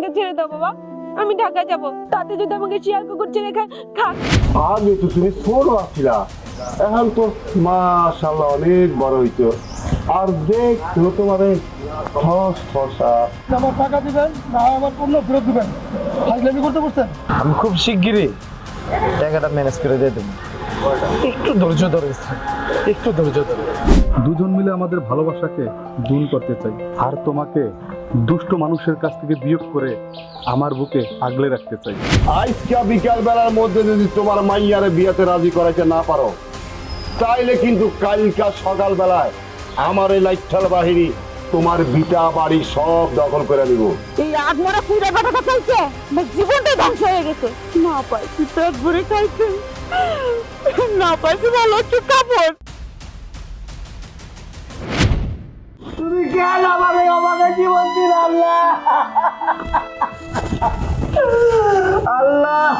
আমাকে ছেড়ে দাও বাবা। আমি ঢাকা যাব। তাতে যদি আমাকে শিয়াল কুকুর ছেড়ে খা খাক আগে তো তুমি ছোট আছিলা এখন তো মাশাল্লাহ অনেক বড় হইতো আর দেখছ তোমার ফস ফসা আমার টাকা দিবেন না আমার পণ্য ফেরত দিবেন। ফাইজলামি করতে বসছেন? আমি খুব শিগগিরই টাকাটা ম্যানেজ করে দিয়ে দেবো। একটু ধৈর্য ধরে একটু ধৈর্য ধরে। দুজন মিলে আমাদের ভালোবাসাকে দূর করতে চাই। আর তোমাকে দুষ্ট মানুষের কাছ থেকে বিয়োগ করে আমার বুকে আগলে রাখতে চাই। আজকে বিকাল বেলার মধ্যে যদি তোমার মাইয়ারে বিয়েতে রাজি করাইতে না পারো তাইলে কিন্তু কালকা সকাল বেলায় আমার এই লাইঠাল বাহিনী তোমার বিটা বাড়ি সব দখল করে নিব। এই আত্মারা পুরো কথাটা চলছে? আমার জীবনটাই ধ্বংস হয়ে গেছে। না পাইছি পেট ভরে খাইছে। না পাইছি ভালো একটু কাপড়। তুমি কেন দিন আল্লাহ। আল্লাহ।